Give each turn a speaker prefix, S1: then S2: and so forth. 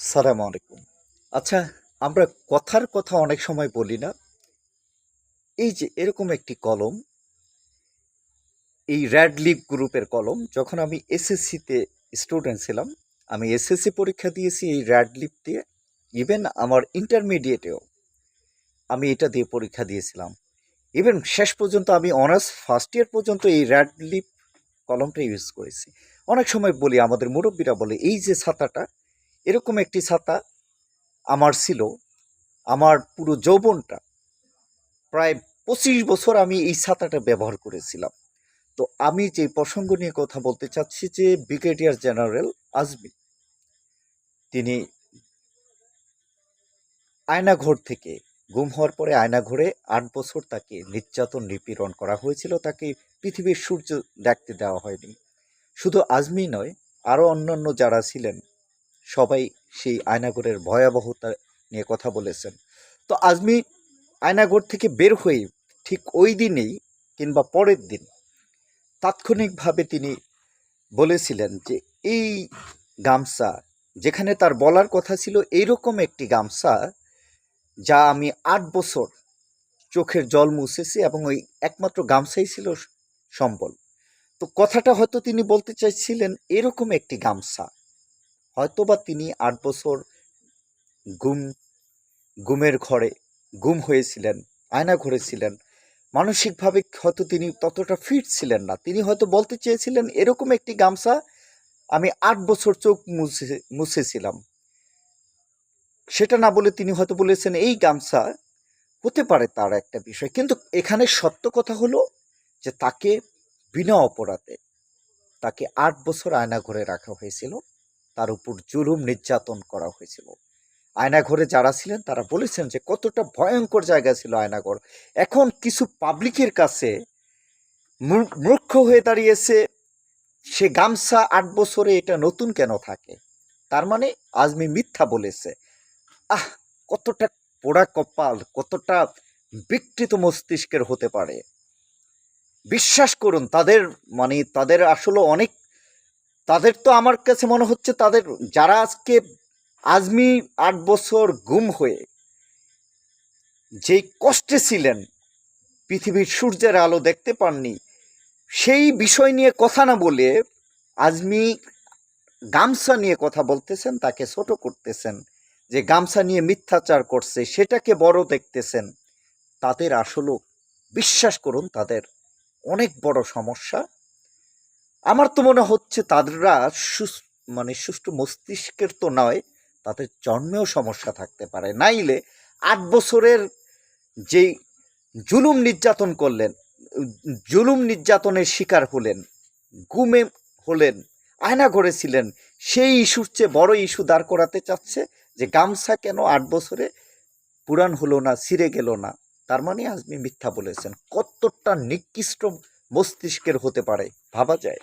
S1: সালাম আলাইকুম। আচ্ছা আমরা কথার কথা অনেক সময় বলি না। এই যে এরকম একটি কলম, এই র্যাড লিপ গ্রুপের কলম, যখন আমি এসএসসিতে স্টুডেন্ট ছিলাম, আমি এসএসসি পরীক্ষা দিয়েছি এই র্যাড লিপ দিয়ে। ইভেন আমার ইন্টারমিডিয়েটেও আমি এটা দিয়ে পরীক্ষা দিয়েছিলাম। ইভেন শেষ পর্যন্ত আমি অনার্স ফার্স্ট ইয়ার পর্যন্ত এই র্যাড লিপ কলমটা ইউজ করেছি। অনেক সময় বলি, আমাদের মুরব্বীরা বলে, এই যে ছাতাটা এরকম একটি ছাতা আমার ছিল। আমার পুরো যৌবনটা, প্রায় পঁচিশ বছর আমি এই ছাতাটা ব্যবহার করেছিলাম। তো আমি যে প্রসঙ্গ নিয়ে কথা বলতে চাচ্ছি যে ব্রিগেডিয়ার জেনারেল আজমি, তিনি আয়নাঘর থেকে গুম হওয়ার পরে আয়নাঘরে আট বছর তাকে নির্যাতন, নিপীড়ন করা হয়েছিল। তাকে পৃথিবীর সূর্য দেখতে দেওয়া হয়নি। শুধু আজমি নয়, আরও অন্যান্য যারা ছিলেন সবাই সেই আয়নাঘরের ভয়াবহতা নিয়ে কথা বলেছেন। তো আজমি আয়নাঘর থেকে বের হয়ে ঠিক ওই দিনেই কিংবা পরের দিন তাৎক্ষণিকভাবে তিনি বলেছিলেন যে, এই গামছা, যেখানে তার বলার কথা ছিল এইরকম একটি গামছা যা আমি আট বছর চোখের জল মুছেছি এবং ওই একমাত্র গামছাই ছিল সম্বল। তো কথাটা হয়তো তিনি বলতে চাইছিলেন, এরকম একটি গামছা। হয়তোবা তিনি আট বছর গুম, গুমের ঘরে গুম হয়েছিলেন, আয়না ঘরে ছিলেন মানসিকভাবে হয়তো তিনি ততটা ফিট ছিলেন না। তিনি হয়তো বলতে চেয়েছিলেন, এরকম একটি গামছা আমি আট বছর চোখ মুছে, মুছেছিলাম। সেটা না বলে তিনি হয়তো বলেছেন, এই গামছা হতে পারে তার একটা বিষয়। কিন্তু এখানে সত্য কথা হলো যে তাকে বিনা অপরাধে তাকে আট বছর আয়না ঘরে রাখা হয়েছিল। তার উপর জুলুম নির্যাতন করা হয়েছিল। আয়নাঘরে যারা ছিলেন, তারা বলেছেন যে কতটা ভয়ঙ্কর জায়গা ছিল আয়নাঘর। এখন কিছু পাবলিকের কাছে মূর- মূর্খ হয়ে দাঁড়িয়েছে। সে গামছা আট বছরে এটা নতুন কেন থাকে? তার মানে আজমি মিথ্যা বলেছে। আহ, কতটা পোড়া কপাল, কতটা বিকৃত মস্তিষ্কের হতে পারে। বিশ্বাস করুন, তাদের মানে তাদের আসলে অনেক তাদের তো আমার কাছে মনে হচ্ছে তাদের যারা আজকে আজমি আট বছর গুম হয়ে যেই কষ্টে ছিলেন, পৃথিবীর সূর্যের আলো দেখতে পাননি, সেই বিষয় নিয়ে কথা না বলে আজমি গামছা নিয়ে কথা বলতেছেন, তাকে ছোট করতেছেন, যে গামছা নিয়ে মিথ্যাচার করছে, সেটাকে বড় দেখতেছেন, তাদের আসলে বিশ্বাস করুন, তাদের অনেক বড় সমস্যা। আমার তো মনে হচ্ছে তাদেররা মানে সুষ্ঠু মস্তিষ্কের তো নয়, তাদের জন্মেও সমস্যা থাকতে পারে। নাইলে আট বছরের যেই জুলুম নির্যাতন করলেন, জুলুম নির্যাতনের শিকার হলেন, গুমে হলেন, আয়না করেছিলেন সেই ইস্যুর চেয়ে বড় ইস্যু দাঁড় করাতে চাচ্ছে যে গামছা কেন আট বছরে পুরাণ হলো না, ছিঁড়ে গেল না। তার মানে আজমি মিথ্যা বলেছেন। কতটা নিকৃষ্ট মস্তিষ্কের হতে পারে। ভাবা যায়।